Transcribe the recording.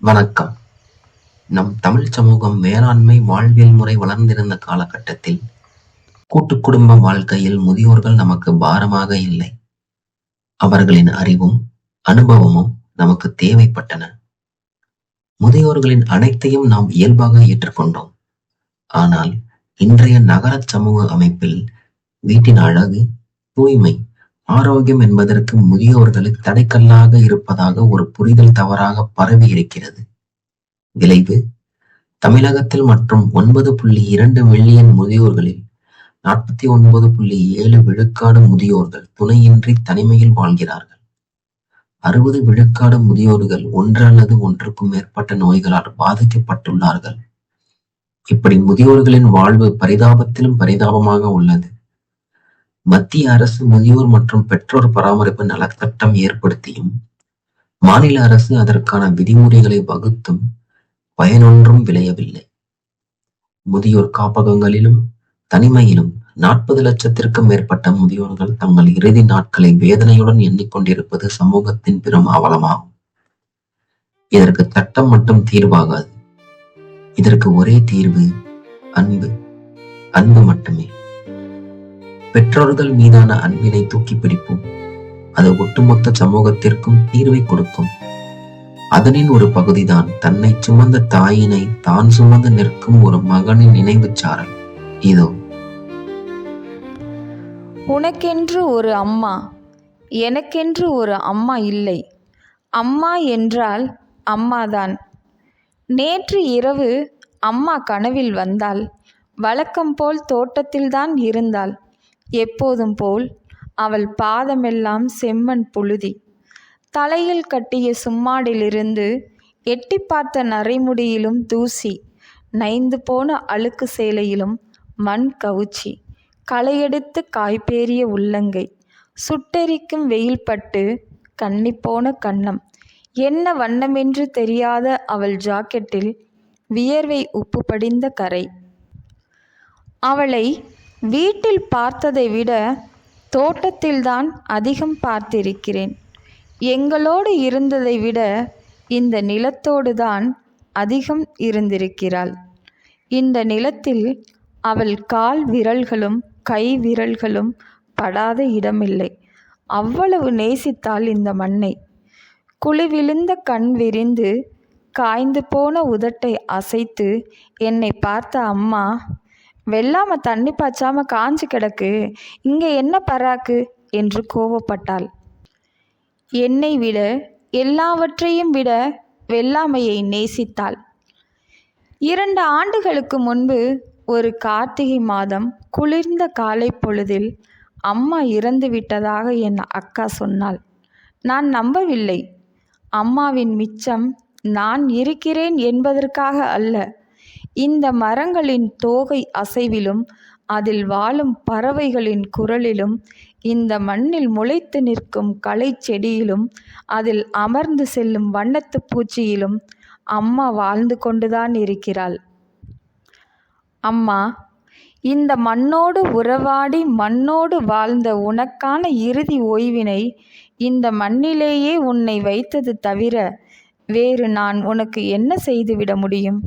வணக்கம். நம் தமிழ் சமூகம் வேளாண்மை வாழ்வியல் முறை வளர்ந்திருந்த காலகட்டத்தில் கூட்டுக் குடும்ப வாழ்க்கையில் முதியோர்கள் நமக்கு பாரமாக இல்லை. அவர்களின் அறிவும் அனுபவமும் நமக்கு தேவைப்பட்டன. முதியோர்களின் அனைத்தையும் நாம் இயல்பாக ஏற்றுக்கொண்டோம். ஆனால் இன்றைய நகர சமூக அமைப்பில் வீட்டின் அழகு தூய்மை ஆரோக்கியம் என்பதற்கு முதியோர்களுக்கு தடைக்கல்லாக இருப்பதாக ஒரு புரிதல் தவறாக பரவி இருக்கிறது. விளைவு. தமிழகத்தில் மற்றும் ஒன்பது புள்ளி இரண்டு மில்லியன் முதியோர்களில் நாற்பத்தி ஒன்பது புள்ளி ஏழு விழுக்காடு முதியோர்கள் துணையின்றி தனிமையில் வாழ்கிறார்கள். அறுபது விழுக்காடு முதியோர்கள் ஒன்று அல்லது ஒன்றுக்கும் மேற்பட்ட நோய்களால் பாதிக்கப்பட்டுள்ளார்கள். இப்படி முதியோர்களின் வாழ்வு பரிதாபத்திலும் பரிதாபமாக உள்ளது. மத்திய அரசு முதியோர் மற்றும் பெற்றோர் பராமரிப்பு நலச்சட்டம் ஏற்படுத்தியும் மாநில அரசு அதற்கான விதிமுறைகளை வகுத்தும் பயனொன்றும் விளையவில்லை. முதியோர் காப்பகங்களிலும் தனிமையிலும் நாற்பது லட்சத்திற்கும் மேற்பட்ட முதியோர்கள் தங்கள் இறுதி நாட்களை வேதனையுடன் எண்ணிக்கொண்டிருப்பது சமூகத்தின் பெரும் அவலமாகும். இதற்கு சட்டம் மட்டும் தீர்வாகாது. இதற்கு ஒரே தீர்வு அன்பு. அன்பு மட்டுமே. பெற்றோர்கள் மீதான அன்பினை தூக்கி பிடிப்போம். அது ஒட்டுமொத்த சமூகத்திற்கும் தீர்வை கொடுக்கும். அதனின் ஒரு பகுதிதான் தன்னை சுமந்த தாயினை தான் சுமந்து நிற்கும் ஒரு மகனின் நினைவு சாரல். இதோ. உனக்கென்று ஒரு அம்மா எனக்கென்று ஒரு அம்மா இல்லை. அம்மா என்றால் அம்மாதான். நேற்று இரவு அம்மா கனவில் வந்தாள். வழக்கம் போல் தோட்டத்தில்தான் இருந்தாள். எப்போதும் போல் அவள் பாதமெல்லாம் செம்மண் புழுதி. தலையில் கட்டிய சும்மாடிலிருந்து எட்டி பார்த்த நரைமுடியிலும் தூசி நைந்து போன அழுக்கு சேலையிலும் மண் கவுச்சி களையெடுத்து காய்பேறிய உள்ளங்கை சுட்டெரிக்கும் வெயில் பட்டு கன்னிப்போன கண்ணம். என்ன வண்ணமென்று தெரியாத அவள் ஜாக்கெட்டில் வியர்வை உப்பு படிந்த கரை. அவளை வீட்டில் பார்த்ததை விட தோட்டத்தில்தான் அதிகம் பார்த்திருக்கிறேன். எங்களோடு இருந்ததை விட இந்த நிலத்தோடு தான் அதிகம் இருந்திருக்கிறாள். இந்த நிலத்தில் அவள் கால் விரல்களும் கை விரல்களும் படாத இடமில்லை. அவ்வளவு நேசித்தாள் இந்த மண்ணை. குழிவிழுந்த கண் விரிந்து காய்ந்து போன உதட்டை அசைத்து என்னை பார்த்த அம்மா வெள்ளாம தண்ணி பாய்ச்சாம காஞ்சு கிடக்கு. இங்கே என்ன பராக்கு? என்று கோவப்பட்டாள். என்னை விட எல்லாவற்றையும் விட வெள்ளாமையை நேசித்தாள். இரண்டு ஆண்டுகளுக்கு முன்பு ஒரு கார்த்திகை மாதம் குளிர்ந்த காலை பொழுதில் அம்மா இறந்து விட்டதாக என் அக்கா சொன்னாள். நான் நம்பவில்லை. அம்மாவின் மிச்சம் நான் இருக்கிறேன் என்பதற்காக அல்ல. இந்த மரங்களின் தோகை அசைவிலும் அதில் வாழும் பறவைகளின் குரலிலும் இந்த மண்ணில் முளைத்து நிற்கும் களை செடியிலும் அதில் அமர்ந்து செல்லும் வண்ணத்து பூச்சியிலும் அம்மா வாழ்ந்து கொண்டுதான் இருக்கிறாள். அம்மா இந்த மண்ணோடு உறவாடி மண்ணோடு வாழ்ந்த உனக்கான இறுதி ஓய்வினை இந்த மண்ணிலேயே உன்னை வைத்தது தவிர வேறு நான் உனக்கு என்ன செய்துவிட முடியும்?